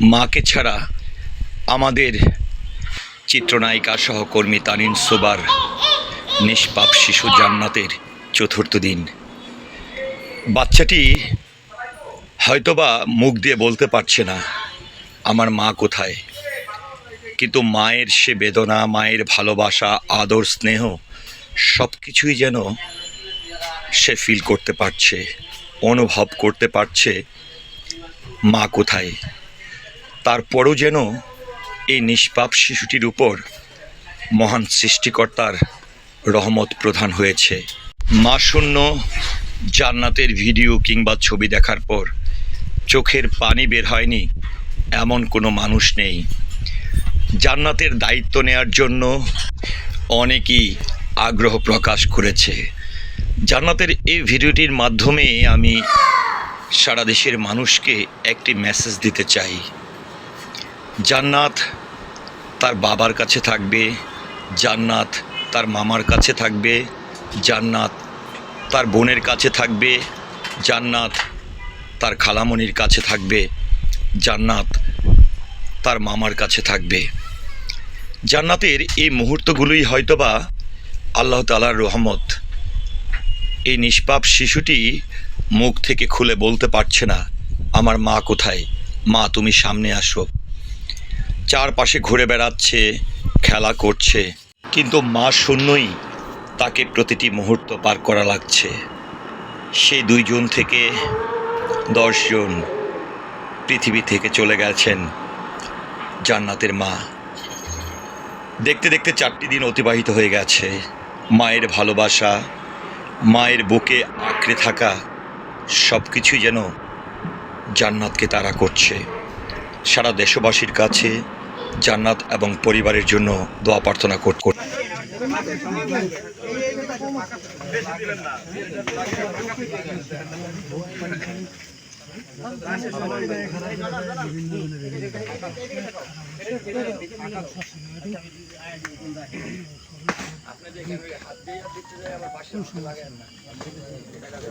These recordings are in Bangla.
মাকে ছাড়া আমাদের চিত্রনায়িকা সহকর্মী তানিন সোবার নিষ্পাপ শিশু জান্নাতের চতুর্থ দিন। বাচ্চাটি হয়তোবা মুখ দিয়ে বলতে পারছে না, আমার মা কোথায়? কিন্তু মায়ের সে বেদনা, মায়ের ভালোবাসা, আদর, স্নেহ সব কিছুই যেন সে ফিল করতে পারছে, অনুভব করতে পারছে মা কোথায়। তারপরও যেন এই নিষ্পাপ শিশুটির উপর মহান সৃষ্টিকর্তার রহমত প্রধান হয়েছে। মা শূন্য, জান্নাতের ভিডিও কিংবা ছবি দেখার পর চোখের পানি বের হয়নি এমন কোনো মানুষ নেই। জান্নাতের দায়িত্ব নেয়ার জন্য অনেকেই আগ্রহ প্রকাশ করেছে। জান্নাতের এই ভিডিওটির মাধ্যমে আমি সারা দেশের মানুষকে একটি মেসেজ দিতে চাই। জান্নাত তার বাবার কাছে থাকবে, জান্নাত তার মামার কাছে থাকবে, জান্নাত তার বোনের কাছে থাকবে, জান্নাত তার খালামণির কাছে থাকবে, জান্নাত তার মামার কাছে থাকবে। জান্নাতের এই মুহূর্তগুলোই হয়তোবা আল্লাহ তালার রহমত। এই নিষ্পাপ শিশুটি মুখ থেকে খুলে বলতে পারছে না, আমার মা কোথায়? মা, তুমি সামনে আসো। চারপাশে ঘুরে বেড়াচ্ছে, খেলা করছে। কিন্তু মা শূন্যই তাকে প্রতিটি মুহূর্ত পার করা লাগছে। সেই দুইজন থেকে দশজন পৃথিবী থেকে চলে গেছেন জান্নাতের মা। দেখতে দেখতে চারটি দিন অতিবাহিত হয়ে গেছে। মায়ের ভালোবাসা, মায়ের বুকে আঁকড়ে থাকা সব কিছুই যেন জান্নাতকে তারা করছে। সারা দেশবাসীর কাছে জান্নাত এবং পরিবারের জন্য দোয়া প্রার্থনা কর কর- কাটা একটা দেন কাটা একটা দেন আরে কাটা নাই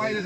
বাইরে